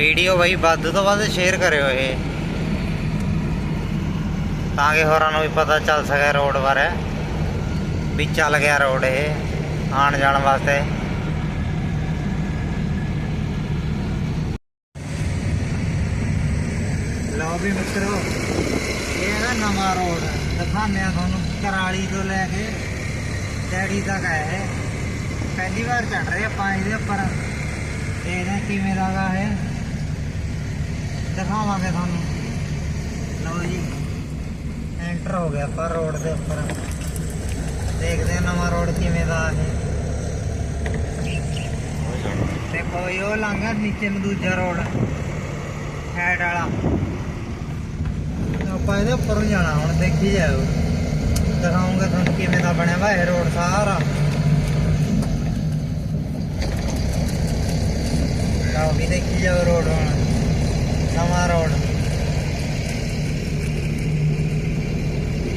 Video ਬਈ ਵੱਧ ਤੋਂ ਵੱਧ ਸ਼ੇਅਰ ਕਰਿਓ ਇਹ। ਤਾਂ ਕਿ ਹੋਰਾਂ ਨੂੰ ਵੀ ਪਤਾ ਚੱਲ ਸਕੇ ਰੋਡ ਬਾਰੇ, ਵੀ ਚੱਲ ਗਿਆ ਰੋਡ ਇਹ, ਆਉਣ ਜਾਣ ਵਾਸਤੇ। ਲਓ ਵੀ ਮਿੱਤਰੋ, ਇਹ ਨਾ ਨਵਾਂ ਰੋਡ ਦਿਖਾਉਂਦੇ ਆ ਤੁਹਾਨੂੰ, ਕਰਾਲੀ ਤੋਂ ਲੈ ਕੇ ਡੈਡੀ ਤੱਕ ਹੈ ਪਹਿਲੀ ਵਾਰ ਚੜ ਰਹੇ ਆਪਾਂ ਇਹਦੇ ਉੱਪਰ। ਦੇਖਦੇ ਕਿਵੇਂ ਦਾ ਗਾ ਇਹ? ਦਿਖਾਵਾਂਗੇ ਤੁਹਾਨੂੰ। ਲਓ ਜੀ, ਐਂਟਰ ਹੋ ਗਿਆ ਆਪਾਂ ਰੋਡ ਦੇ ਉੱਪਰ। ਦੇਖਦੇ ਹਾਂ ਨਵਾਂ ਰੋਡ ਕਿਵੇਂ ਦਾ ਇਹ। ਦੇਖੋ ਇਹ ਉਹ ਲੰਘਾ ਨੀਚੇ ਨੂੰ ਦੂਜਾ ਰੋਡ ਹੈਡ ਵਾਲਾ। ਆਪਾਂ ਇਹਦੇ ਉੱਪਰ ਨੂੰ ਜਾਣਾ, ਹੁਣ ਦੇਖੀ ਜਾਓ। ਦਿਖਾਉਂਗਾ ਤੁਹਾਨੂੰ ਕਿਵੇਂ ਦਾ ਬਣਿਆ ਵਾ ਇਹ ਰੋਡ ਸਾਰਾ। ਲਓ ਵੀ ਦੇਖੀ ਜਾਓ ਰੋਡ ਹੁਣ। ਨਵਾਂ ਰੋਡ।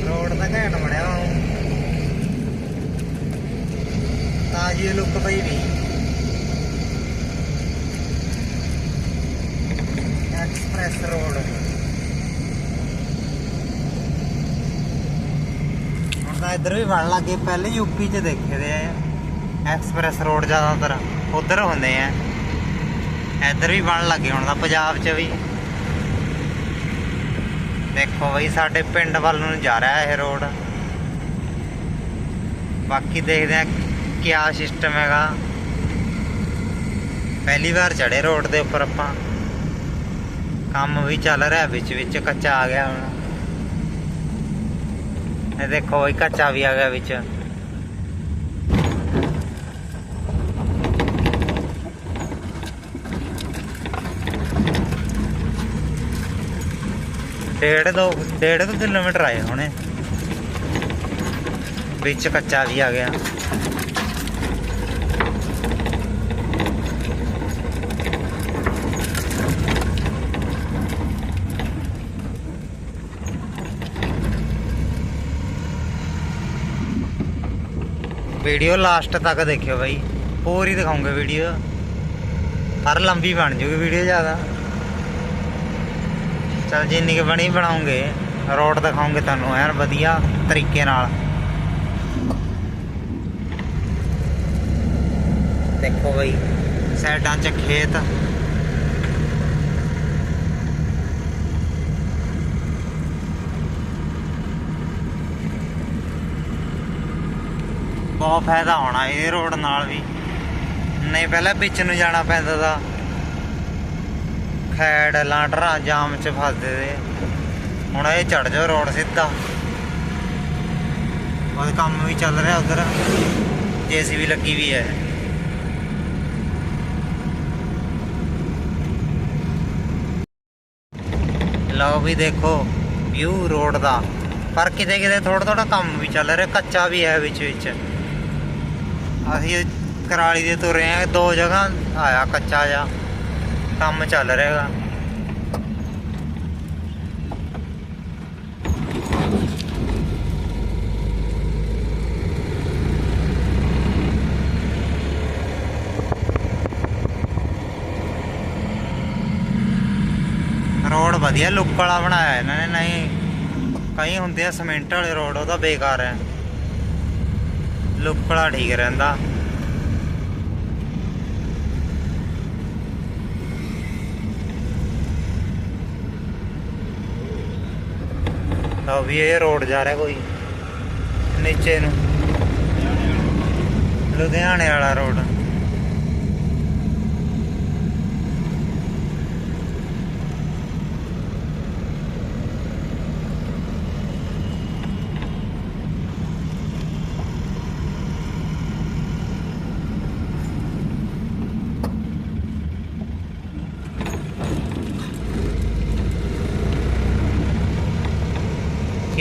ਰੋਡ ਤਾਂ ਘੈਂਟ ਬਣਿਆ ਹੁਣ ਤਾਜੀ ਲੁੱਕ ਪਈ ਵੀ ਐਕਸਪ੍ਰੈਸ ਰੋਡ ਹੁਣ ਤਾਂ ਇੱਧਰ ਵੀ ਬਣ ਲੱਗੇ ਪਹਿਲੇ ਯੂਪੀ 'ਚ ਦੇਖੇ ਦੇ ਆ। ਐਕਸਪ੍ਰੈਸ ਰੋਡ ਜ਼ਿਆਦਾਤਰ। ਉਧਰ ਹੁੰਦੇ ਆ। ਇੱਧਰ ਵੀ ਬਣ ਲੱਗੇ ਹੁਣ ਤਾਂ ਪੰਜਾਬ 'ਚ ਵੀ। ਦੇਖੋ ਬਈ, ਸਾਡੇ ਪਿੰਡ ਵੱਲ ਨੂੰ ਜਾ ਰਿਹਾ ਇਹ ਰੋਡ। ਬਾਕੀ ਦੇਖਦੇ ਆ ਕਿਆ ਸਿਸਟਮ ਹੈਗਾ। ਪਹਿਲੀ ਵਾਰ ਚੜੇ ਰੋਡ ਦੇ ਉੱਪਰ ਆਪਾਂ। ਕੰਮ ਵੀ ਚੱਲ ਰਿਹਾ, ਵਿੱਚ ਵਿੱਚ ਕੱਚਾ ਆ ਗਿਆ ਹੁਣ। ਇਹ ਦੇਖੋ ਇਹ ਕੱਚਾ ਵੀ ਆ ਗਿਆ ਵਿੱਚ। ਡੇਢ ਦੋ ਡੇਢ ਦੋ ਕਿਲੋਮੀਟਰ ਆਏ ਹੁਣੇ। ਵਿੱਚ ਕੱਚਾ ਵੀ ਆ ਗਿਆ। ਵੀਡੀਓ ਲਾਸਟ ਤੱਕ ਦੇਖਿਓ ਬਾਈ। ਪੂਰੀ ਦਿਖਾਉਂਗੇ ਵੀਡੀਓ। ਹਰ ਲੰਬੀ ਬਣ ਜੂਗੀ ਵੀਡੀਓ ਜ਼ਿਆਦਾ। ਚਲ ਜਿੰਨੀ ਕੁ ਬਣੀ ਬਣਾਉਂਗੇ, ਰੋਡ ਦਿਖਾਉਂਗੇ ਤੁਹਾਨੂੰ, ਐਨ ਵਧੀਆ ਤਰੀਕੇ ਨਾਲ। ਦੇਖੋ ਬਈ, ਸਾਈਡਾਂ 'ਚ ਖੇਤ। ਬਹੁਤ ਫਾਇਦਾ ਹੋਣਾ ਇਹ ਰੋਡ ਨਾਲ ਵੀ। ਨਹੀਂ, ਪਹਿਲਾਂ ਵਿੱਚ ਨੂੰ ਜਾਣਾ ਪੈਂਦਾ ਦਾ ਖੈੜ ਲਾਂਟਰਾ ਜਾਮ 'ਚ ਫਸਦੇ ਦੇ ਹੁਣ ਇਹ ਚੜ ਜਾਓ ਰੋਡ ਸਿੱਧਾ। ਉਹਦੇ ਕੰਮ ਵੀ ਚੱਲ ਰਿਹਾ ਉਧਰ। ਜੀਸੀਬੀ ਲੱਗੀ ਵੀ ਹੈ। ਲਓ ਵੀ ਦੇਖੋ ਵਿਊ ਰੋਡ ਦਾ। ਪਰ ਕਿਤੇ ਕਿਤੇ ਥੋੜਾ ਥੋੜਾ ਕੰਮ ਵੀ ਚੱਲ ਰਿਹਾ, ਕੱਚਾ ਵੀ ਹੈ ਵਿੱਚ ਵਿੱਚ। ਅਸੀਂ ਕਰਾਲੀ ਦੇ ਤੁਰੇ ਆ, ਦੋ ਜਗ੍ਹਾ ਆਇਆ ਕੱਚਾ ਜਿਹਾ। ਕੰਮ ਚੱਲ ਰਿਹਾਗਾ। ਰੋਡ ਵਧੀਆ ਲੁੱਕ ਵਾਲਾ ਬਣਾਇਆ ਇਹਨਾਂ ਨੇ, ਨਹੀਂ, ਕਈ ਹੁੰਦੇ ਆ ਸਿਮੈਂਟ ਵਾਲੇ ਰੋਡ ਉਹਦਾ ਬੇਕਾਰ ਹੈ। ਲੁੱਕ ਵਾਲਾ ਠੀਕ ਰਹਿੰਦਾ। ਲਓ ਵੀ ਇਹ ਰੋਡ ਜਾ ਰਿਹਾ ਕੋਈ। ਨੀਚੇ ਨੂੰ। ਲੁਧਿਆਣੇ ਵਾਲਾ ਰੋਡ।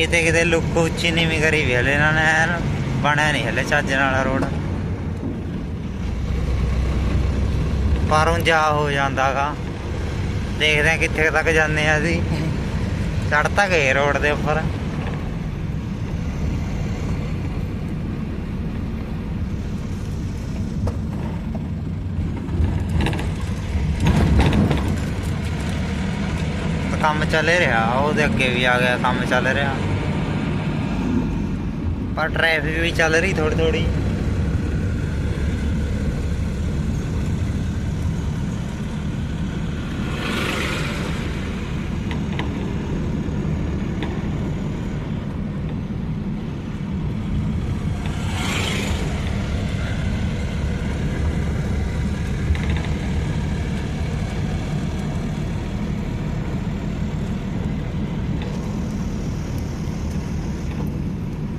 ਕਿਤੇ ਕਿਤੇ ਲੁੱਕ ਉੱਚੀ ਨੀਵੀਂ ਕਰੀ ਵੀ ਹਲੇ ਇਹਨਾਂ ਨੇ ਬਣਿਆ ਨਹੀਂ ਹਲੇ ਚੱਜ ਨਾਲ ਰੋਡ। ਪਰੋਂ ਜਾ ਹੋ ਜਾਂਦਾਗਾ। ਦੇਖਦੇ ਆ ਕਿੱਥੇ ਤੱਕ ਜਾਂਦੇ ਆ ਅਸੀਂ। ਚੜ ਤਾਂ ਗਏ ਰੋਡ ਦੇ ਉੱਪਰ। ਕੰਮ ਚੱਲ ਰਿਹਾ, ਉਹਦੇ ਅੱਗੇ ਵੀ ਆ ਗਿਆ, ਕੰਮ ਚੱਲ ਰਿਹਾ। ਪਰ ਟ੍ਰੈਫਿਕ ਵੀ ਚੱਲ ਰਹੀ ਥੋੜੀ ਥੋੜੀ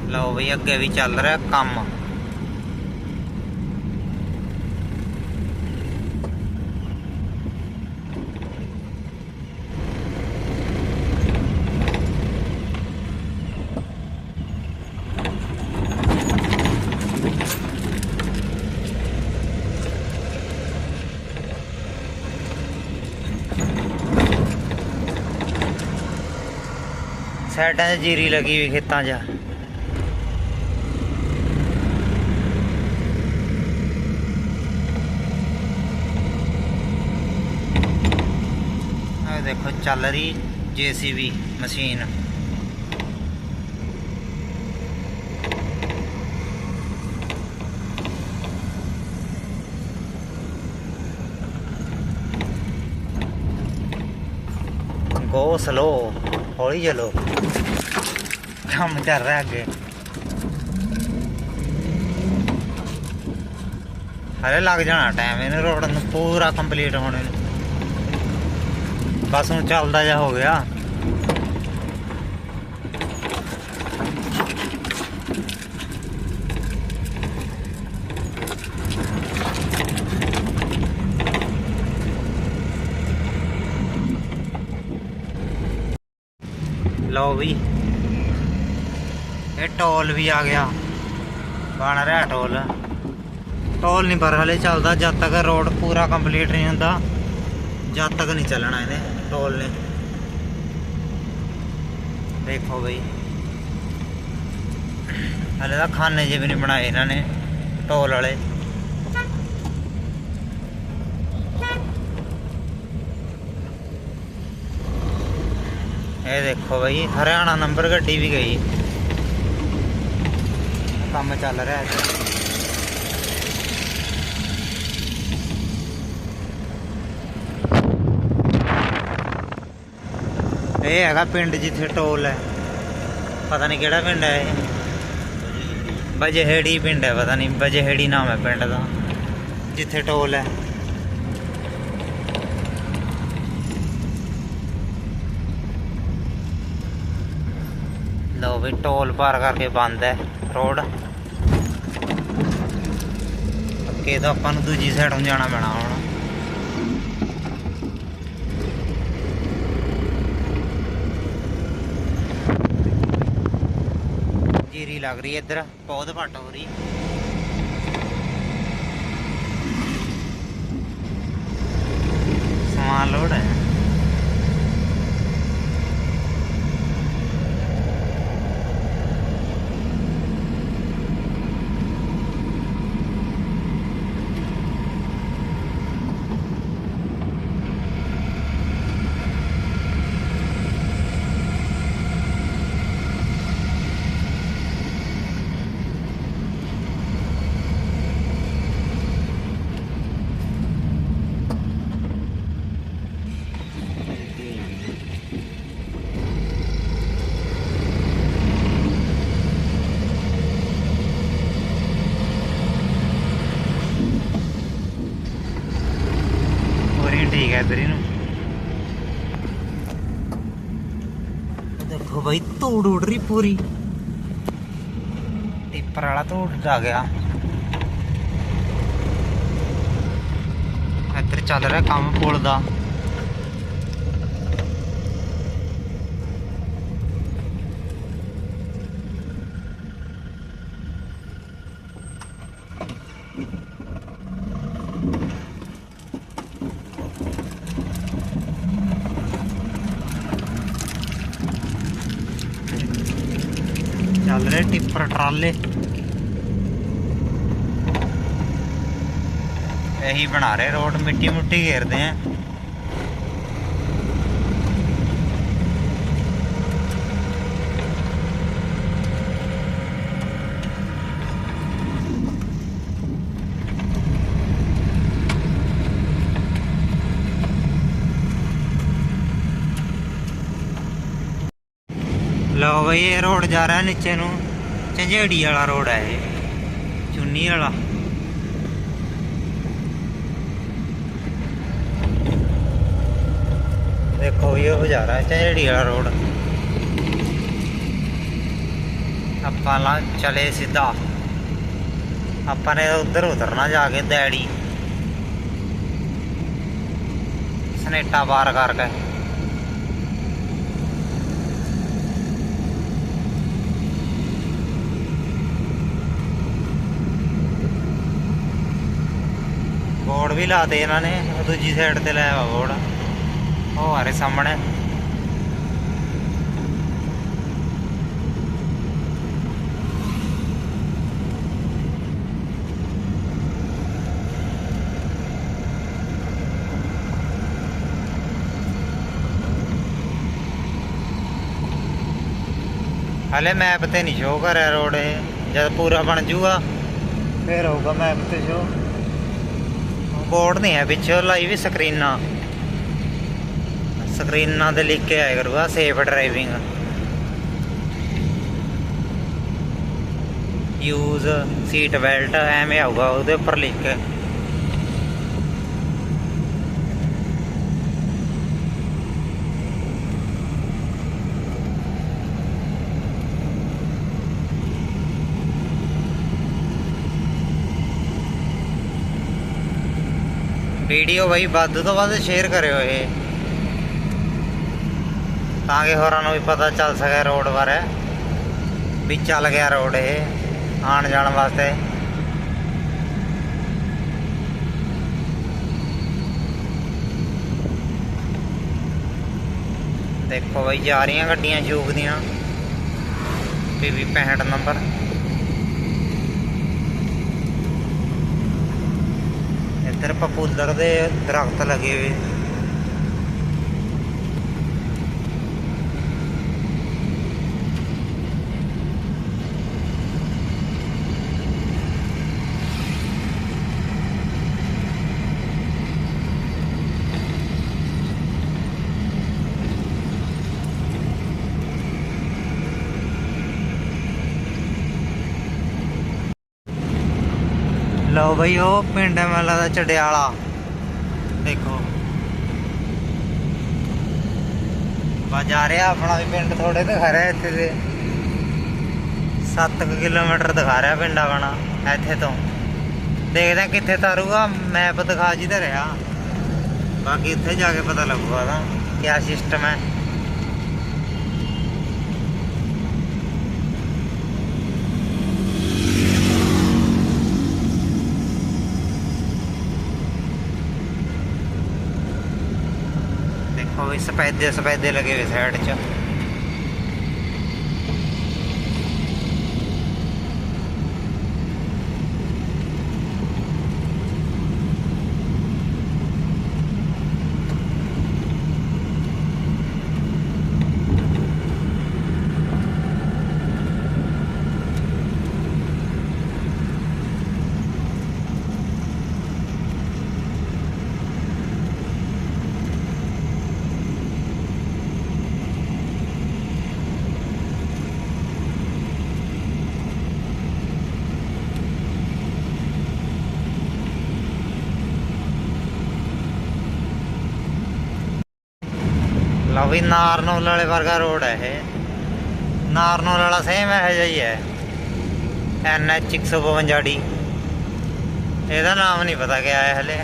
ਲਓ ਵੀ ਅੱਗੇ ਵੀ ਚੱਲ ਰਿਹਾ ਕੰਮ। ਸਾਈਡਾਂ 'ਚ ਜੀਰੀ ਲੱਗੀ ਵੀ ਖੇਤਾਂ 'ਚ ਇਹ ਦੇਖੋ ਚੱਲ ਰਹੀ ਜੀਸੀਬੀ ਮਸ਼ੀਨ। ਗੋ ਸਲੋ, ਹੌਲੀ ਚਲੋ। ਕੰਮ ਚੱਲ ਰਿਹਾ ਅੱਗੇ। ਹਰੇ ਲੱਗ ਜਾਣਾ ਟਾਈਮ, ਇਹਨੂੰ ਰੋਡ ਨੂੰ ਪੂਰਾ ਕੰਪਲੀਟ ਹੋਣੇ। ਨੂੰ ਬਸ ਹੁਣ ਚੱਲਦਾ ਜਾ ਹੋ ਗਿਆ। ਲਓ ਵੀ, ਇਹ ਟੋਲ ਵੀ ਆ ਗਿਆ। ਬਣ ਰਿਹਾ ਟੋਲ। ਟੋਲ ਨਹੀਂ ਪਰ ਹਲੇ ਚੱਲਦਾ, ਜਦ ਤੱਕ ਰੋਡ ਪੂਰਾ ਕੰਪਲੀਟ ਨਹੀਂ ਹੁੰਦਾ, ਜਦ ਤੱਕ ਨਹੀਂ ਚੱਲਣਾ ਇਹਨੇ। ਟੋਲ ਨੇ। ਦੇਖੋ ਬਈ। ਹਲੇ ਤਾਂ ਖਾਨੇ ਜਿਹੇ ਵੀ ਨਹੀਂ ਬਣਾਏ ਇਹਨਾਂ ਨੇ ਟੋਲ ਵਾਲੇ। ਇਹ ਦੇਖੋ ਬਈ, ਹਰਿਆਣਾ ਨੰਬਰ ਗੱਡੀ ਵੀ ਗਈ। ਕੰਮ ਚੱਲ ਰਿਹਾ ਹੈ ਇਹ ਹੈਗਾ ਪਿੰਡ ਜਿੱਥੇ ਟੋਲ ਹੈ। ਪਤਾ ਨਹੀਂ ਕਿਹੜਾ ਪਿੰਡ ਹੈ ਇਹ। ਬਜਹੇੜੀ ਪਿੰਡ ਹੈ, ਪਤਾ ਨਹੀਂ। ਬਜਹੇੜੀ ਨਾਮ ਹੈ ਪਿੰਡ ਦਾ, ਜਿੱਥੇ ਟੋਲ ਹੈ। ਲਓ ਵੀ ਟੋਲ ਪਾਰ ਕਰਕੇ ਬੰਦ ਹੈ ਰੋਡ। ਅੱਗੇ ਤਾਂ ਆਪਾਂ ਨੂੰ ਦੂਜੀ ਸਾਈਡ ਨੂੰ ਜਾਣਾ ਪੈਣਾ ਹੁਣ। ਜੀਰੀ ਲੱਗ ਰਹੀ ਹੈ ਇੱਧਰ ਬਹੁਤ ਘੱਟ ਹੋ ਰਹੀ। ਸਮਾਨ ਲੋੜ ਹੈ ਪੂਰੀ ਠੀਕ ਹੈ ਇੱਧਰ ਇਹਨੂੰ ਦੇਖੋ ਭਾਈ ਧੂੜ ਉੜ ਰਹੀ ਪੂਰੀ। ਟਿੱਪਰ ਵਾਲਾ ਧੂੜ ਆ ਗਿਆ। ਇੱਧਰ ਚੱਲ ਰਿਹਾ ਕੰਮ ਰਹੇ ਟਿੱਪਰ ਟਰਾਲੇ। ਇਹੀ ਬਣਾ ਰਹੇ ਰੋਡ ਮਿੱਟੀ ਮੁੱਟੀ ਘੇਰਦੇ ਆ। ਲਓ ਬਈ, ਇਹ ਰੋਡ ਜਾ ਰਿਹਾ ਨੀਚੇ ਨੂੰ। ਝੰਜੇੜੀ ਵਾਲਾ ਰੋਡ ਹੈ ਇਹ। ਚੁੰਨੀ ਵਾਲਾ। ਦੇਖੋ ਵੀ ਉਹ ਜਾ ਰਿਹਾ ਝੰਜੇੜੀ ਵਾਲਾ ਰੋਡ। ਆਪਾਂ ਲਾ ਚਲੇ ਸਿੱਧਾ। ਆਪਾਂ ਨੇ ਉਧਰ ਉਤਰਨਾ ਜਾ ਕੇ ਦੈੜੀ ਸਨੇਟਾ ਪਾਰ ਕਰਕੇ। ਬੋਰਡ ਵੀ ਲਾਤੇ ਇਹਨਾਂ ਨੇ, ਦੂਜੀ ਸਾਈਡ ਤੇ ਲਾਇਆ ਵਾ ਬੋਰਡ। ਉਹ ਆ ਸਾਹਮਣੇ। ਹਲੇ ਮੈਪ ਤੇ ਨਹੀਂ ਸ਼ੋ ਕਰਿਆ ਰੋਡ ਇਹ। ਜਦ ਪੂਰਾ ਬਣ ਜੂਗਾ, ਫੇਰ ਹੋਊਗਾ ਮੈਪ ਤੇ ਸ਼ੋ ਬੋਰਡ ਨਹੀਂ ਹੈ ਪਿੱਛੇ ਲਾਈ ਵੀ ਸਕਰੀਨਾਂ। ਸਕਰੀਨਾਂ ਤੇ ਲਿਖ ਕੇ ਆਇਆ ਕਰੂਗਾ safe driving use seat belt ਐਵੇਂ ਆਊਗਾ, ਉਹਦੇ ਉੱਪਰ ਲਿਖ ਕੇ। ਵੀਡੀਓ ਬਈ ਵੱਧ ਤੋਂ ਵੱਧ ਸ਼ੇਅਰ ਕਰਿਓ ਇਹ। ਤਾਂ ਕਿ ਹੋਰਾਂ ਨੂੰ ਵੀ ਪਤਾ ਚੱਲ ਸਕੇ ਰੋਡ ਬਾਰੇ, ਵੀ ਚੱਲ ਗਿਆ ਰੋਡ ਇਹ, ਆਉਣ ਜਾਣ ਵਾਸਤੇ। ਦੇਖੋ ਬਈ ਜਾ ਰਹੀਆਂ ਗੱਡੀਆਂ ਜੂਗ ਦੀਆਂ। PV 65 number. ਇੱਧਰ ਪਪੂਲਰ ਦੇ ਦਰਖਤ ਲੱਗੇ ਹੋਏ। ਲਓ ਬਈ, ਉਹ ਪਿੰਡ ਹੈ ਮੈਨੂੰ ਲੱਗਦਾ ਚੜਿਆਲਾ ਦੇਖੋ। ਬਾ ਜਾ ਰਿਹਾ ਆਪਣਾ ਵੀ ਪਿੰਡ ਥੋੜੇ ਦਿਖਾ ਰਿਹਾ ਇੱਥੇ ਦੇ 7 ਕਿਲੋਮੀਟਰ ਦਿਖਾ ਰਿਹਾ ਪਿੰਡ ਆਪਣਾ, ਇੱਥੇ ਤੋਂ। ਦੇਖਦੇ ਕਿੱਥੇ ਤਾਰੂਗਾ ਮੈਪ ਦਿਖਾ ਜੀ ਤਾਂ ਰਿਹਾ। ਬਾਕੀ ਇੱਥੇ ਜਾ ਕੇ ਪਤਾ ਲੱਗੂਗਾ ਤਾਂ ਕਿਆ ਸਿਸਟਮ ਹੈ। ਦੇਖੋ ਵੀ ਸਫੈਦੇ ਸਫੈਦੇ ਲੱਗੇ ਵੀ ਨਾਰਨੌਲ ਵਾਲੇ ਵਰਗਾ ਰੋਡ ਹੈ ਇਹ। ਨਾਰਨੌਲ ਵਾਲਾ ਸੇਮ ਇਹੋ ਜਿਹਾ ਹੀ ਹੈ। NH 152 D. ਇਹਦਾ ਨਾਮ ਨਹੀਂ ਪਤਾ ਕਿਆ ਹੈ ਹਲੇ।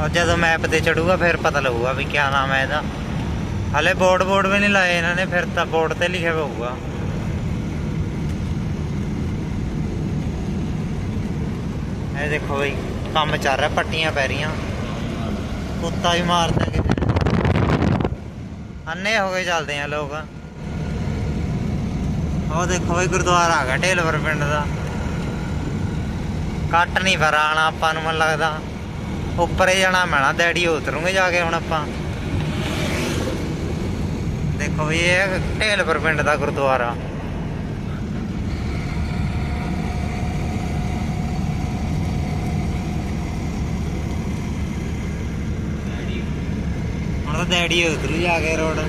ਔਰ ਜਦੋਂ ਮੈਪ ਤੇ ਚੜੂਗਾ ਫਿਰ ਪਤਾ ਲੱਗੂਗਾ ਵੀ ਕਿਆ ਨਾਮ ਹੈ ਇਹਦਾ। ਹਲੇ ਬੋਰਡ ਬੋਰਡ ਵੀ ਨਹੀਂ ਲਾਏ ਇਹਨਾਂ ਨੇ, ਫਿਰ ਤਾਂ ਬੋਰਡ ਤੇ ਲਿਖਿਆ ਹੋਊਗਾ ਇਹ ਦੇਖੋ ਬਈ, ਕੰਮ ਚੱਲ ਰਿਹਾ, ਪੱਟੀਆਂ ਪੈ ਰਹੀਆਂ। ਕੁੱਤਾ ਵੀ ਮਾਰਦਾ ਅੰਨੇ ਹੋ ਕੇ ਚੱਲਦੇ ਆ ਲੋਕ। ਉਹ ਦੇਖੋ ਬਈ ਗੁਰਦੁਆਰਾ ਹੈਗਾ ਢੇਲਵਰ ਪਿੰਡ ਦਾ। ਕੱਟ ਨਹੀਂ ਫਿਰ ਆਣਾ ਆਪਾਂ ਨੂੰ, ਮਨ ਲੱਗਦਾ। ਉੱਪਰ ਹੀ ਜਾਣਾ ਮੈਣਾ ਡੈਡੀ ਉਤਰੂਗੇ ਜਾ ਕੇ ਹੁਣ ਆਪਾਂ। ਦੇਖੋ ਵੀ ਇਹ ਢੇਲਵਰ ਪਿੰਡ ਦਾ ਗੁਰਦੁਆਰਾ। തേടി ഉതിർ ജാഗേ റോഡ്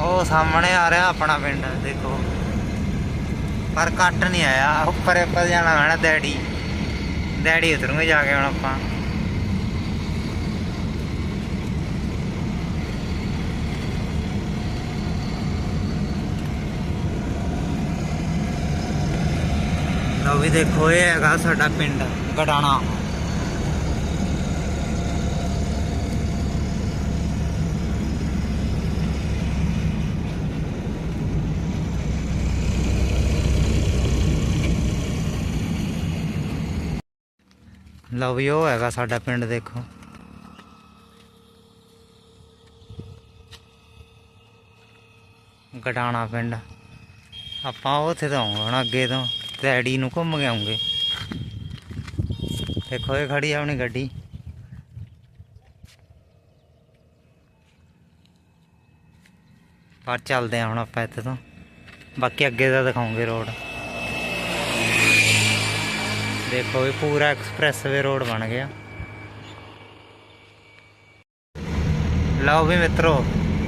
ਉਹ ਸਾਹਮਣੇ ਆ ਰਿਹਾ ਆਪਣਾ ਪਿੰਡ, ਦੇਖੋ। ਪਰ ਕੱਟ ਨਹੀਂ ਆਇਆ ਉੱਪਰ ਉੱਪਰ ਜਾਣਾ ਹੈ ਡੈਡੀ ਡੈਡੀ ਉਤਰੂਗੇ ਜਾ ਕੇ ਹੁਣ ਆਪਾਂ। ਲਓ ਵੀ ਦੇਖੋ ਇਹ ਹੈਗਾ ਸਾਡਾ ਪਿੰਡ ਗਡਾਣਾ ਲਓ ਵੀ ਉਹ ਹੈਗਾ ਸਾਡਾ ਪਿੰਡ, ਦੇਖੋ। ਗਟਾਣਾ ਪਿੰਡ। ਆਪਾਂ ਉੱਥੇ ਤੋਂ ਆਉਂਗੇ ਹੁਣ ਅੱਗੇ ਤੋਂ, ਡੈਡੀ ਨੂੰ ਘੁੰਮ ਕੇ ਆਉਂਗੇ। ਦੇਖੋ, ਇਹ ਖੜੀ ਆ ਆਪਣੀ ਗੱਡੀ। ਪਰ ਚੱਲਦੇ ਆ ਹੁਣ ਆਪਾਂ ਇੱਥੇ ਤੋਂ। ਬਾਕੀ ਅੱਗੇ ਦਾ ਦਿਖਾਉਂਗੇ ਰੋਡ। ਦੇਖੋ ਇਹ ਪੂਰਾ ਐਕਸਪ੍ਰੈਸਵੇ ਰੋਡ ਬਣ ਗਿਆ। ਲਓ ਵੀ ਮਿੱਤਰੋ,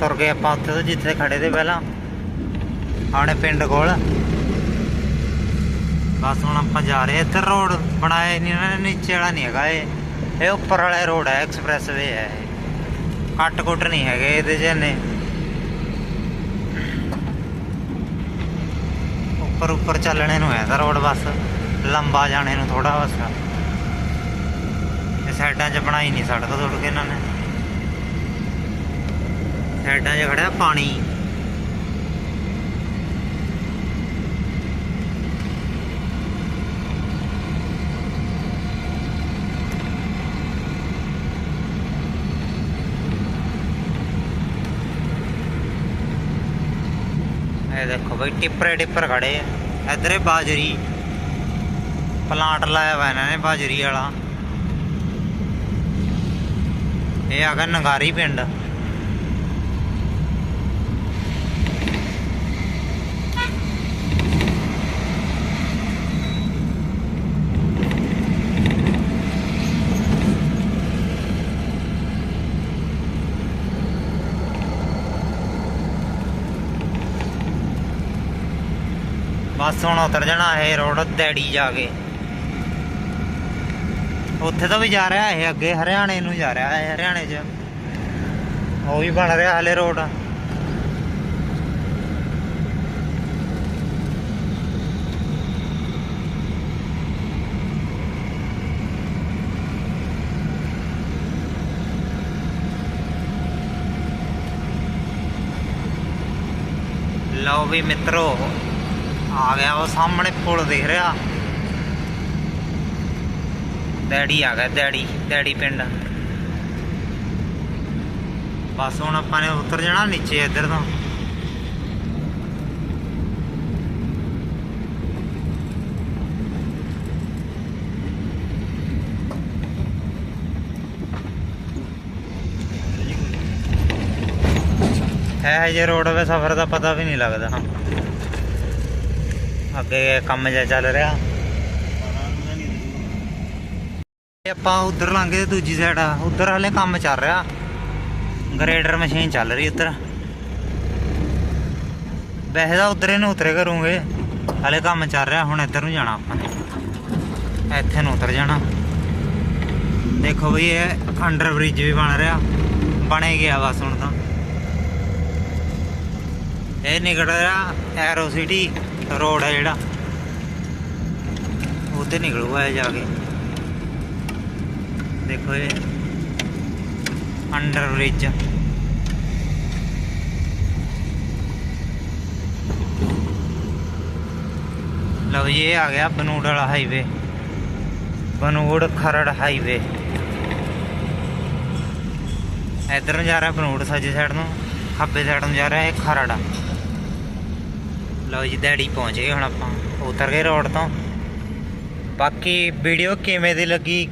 ਤੁਰ ਗਏ ਆਪਾਂ ਉੱਥੇ ਤੋਂ ਜਿੱਥੇ ਖੜੇ ਤੇ ਪਹਿਲਾਂ। ਆਪਣੇ ਪਿੰਡ ਕੋਲ। ਬਸ ਹੁਣ ਆਪਾਂ ਜਾ ਰਹੇ ਇੱਧਰ ਰੋਡ ਬਣਾਇਆ ਨਹੀਂ ਇਹਨਾਂ ਨੇ ਨੀਚੇ ਵਾਲਾ ਨਹੀਂ ਹੈਗਾ ਇਹ। ਇਹ ਉੱਪਰ ਵਾਲਾ ਰੋਡ ਹੈ, ਐਕਸਪ੍ਰੈਸਵੇ ਹੈ ਕੱਟ ਕੁੱਟ ਨਹੀਂ ਹੈਗੇ ਇਹਦੇ 'ਚ ਨੇ ਉੱਪਰ ਉੱਪਰ ਚੱਲਣੇ ਨੂੰ ਹੈ ਤਾਂ ਰੋਡ ਬਸ। ਲੰਬਾ ਜਾਣੇ ਨੂੰ ਥੋੜਾ ਬਸ। ਇਹ ਸਾਈਡਾਂ 'ਚ ਬਣਾਈ ਨਹੀਂ ਸੜਕ ਸੁੱਟ ਕੇ ਇਹਨਾਂ ਨੇ। ਸਾਈਡਾਂ 'ਚ ਖੜਿਆ ਪਾਣੀ। ਇਹ ਦੇਖੋ ਬਈ ਟਿੱਪਰੇ ਟਿੱਪਰ ਖੜੇ ਆ। ਇਧਰੇ ਬਾਜਰੀ। ਪਲਾਂਟ ਲਾਇਆ ਵਾ ਇਹਨਾਂ ਨੇ, ਬਾਜਰੀ ਵਾਲਾ। ਇਹ ਆ ਗਿਆ ਨਗਾਰੀ ਪਿੰਡ। ਬਸ ਹੁਣ ਉਤਰ ਜਾਣਾ ਇਹ ਰੋਡ, ਡੈਡੀ ਜਾ ਕੇ। ਉੱਥੇ ਤੋਂ ਵੀ ਜਾ ਰਿਹਾ ਇਹ ਅੱਗੇ, ਹਰਿਆਣੇ ਨੂੰ ਜਾ ਰਿਹਾ ਹੈ ਹਰਿਆਣੇ 'ਚ। ਉਹ ਵੀ ਬਣ ਰਿਹਾ ਹਲੇ ਰੋਡ। ਲਓ ਵੀ ਮਿੱਤਰੋ, ਆ ਗਿਆ ਉਹ ਸਾਹਮਣੇ ਪੁਲ ਦਿਖ ਰਿਹਾ। ਡੈਡੀ ਆ ਗਿਆ ਡੈਡੀ ਡੈਡੀ ਪਿੰਡ। ਬਸ ਹੁਣ ਆਪਾਂ ਨੇ ਉਤਰ ਜਾਣਾ ਨੀਚੇ ਇੱਧਰ ਤੋਂ। ਹੈ ਜੇ ਰੋਡਵੇ ਸਫ਼ਰ ਦਾ ਪਤਾ ਵੀ ਨਹੀਂ ਲੱਗਦਾ। ਅੱਗੇ ਕੰਮ ਜਿਹਾ ਚੱਲ ਰਿਹਾ ਇਹ ਆਪਾਂ ਉਧਰ ਲਾਂਗੇ ਦੂਜੀ ਸਾਈਡ ਆ। ਉਧਰ ਹਲੇ ਕੰਮ ਚੱਲ ਰਿਹਾ। ਗ੍ਰੇਡਰ ਮਸ਼ੀਨ ਚੱਲ ਰਹੀ ਉਧਰ। ਵੈਸੇ ਤਾਂ ਉਧਰੇ ਨੂੰ ਉਤਰੇ ਕਰੂੰਗੇ। ਹਲੇ ਕੰਮ ਚੱਲ ਰਿਹਾ, ਹੁਣ ਇੱਧਰ ਨੂੰ ਜਾਣਾ ਆਪਾਂ ਨੇ। ਇੱਥੇ ਨੂੰ ਉਤਰ ਜਾਣਾ। ਦੇਖੋ ਬਈ, ਇਹ ਅੰਡਰ ਬ੍ਰਿਜ ਵੀ ਬਣ ਰਿਹਾ। ਬਣੇ ਗਿਆ ਬਸ ਹੁਣ ਤਾਂ। ਇਹ ਨਿਕਲ ਰਿਹਾ ਐਰੋ ਸਿਟੀ ਰੋਡ ਹੈ ਜਿਹੜਾ। ਉੱਤੇ ਨਿਕਲੂਗਾ ਇਹ ਜਾ ਕੇ। ਦੇਖੋ ਇਹ ਅੰਡਰ ਬ੍ਰਿਜ ਲਓ ਜੀ, ਇਹ ਆ ਗਿਆ ਬਨੂੜ ਵਾਲਾ ਹਾਈਵੇ ਬਨੂੜ ਖਰੜ ਹਾਈਵੇ ਇਧਰ ਨੂੰ ਜਾ ਰਿਹਾ ਬਨੂੜ ਸੱਜੇ ਸਾਈਡ ਨੂੰ, ਖੱਬੇ ਸਾਈਡ ਨੂੰ ਜਾ ਰਿਹਾ ਇਹ ਖਰੜ। ਲਓ ਜੀ ਡੈਡੀ ਪਹੁੰਚ ਗਏ ਹੁਣ ਆਪਾਂ, ਉਤਰ ਗਏ ਰੋਡ ਤੋਂ। ਬਾਕੀ ਵੀਡੀਓ ਕਿਵੇਂ ਦੀ ਲੱਗੀ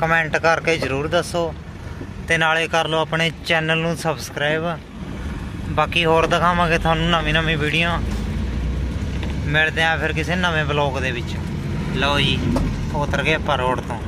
ਕਮੈਂਟ ਕਰਕੇ ਜਰੂਰ ਦੱਸੋ ਤੇ ਨਾਲੇ ਕਰ ਲਓ ਆਪਣੇ ਚੈਨਲ ਨੂੰ ਸਬਸਕ੍ਰਾਈਬ। ਬਾਕੀ ਹੋਰ ਦਿਖਾਵਾਂਗੇ ਤੁਹਾਨੂੰ ਨਵੀਂ ਨਵੀਂ ਵੀਡੀਓ। ਮਿਲਦੇ ਆ ਫਿਰ ਕਿਸੇ ਨਵੇਂ ਵਲੌਗ ਦੇ ਵਿੱਚ। ਲਓ ਜੀ, ਉਤਰ ਗਏ ਆਪਾਂ ਰੋਡ ਤੋਂ।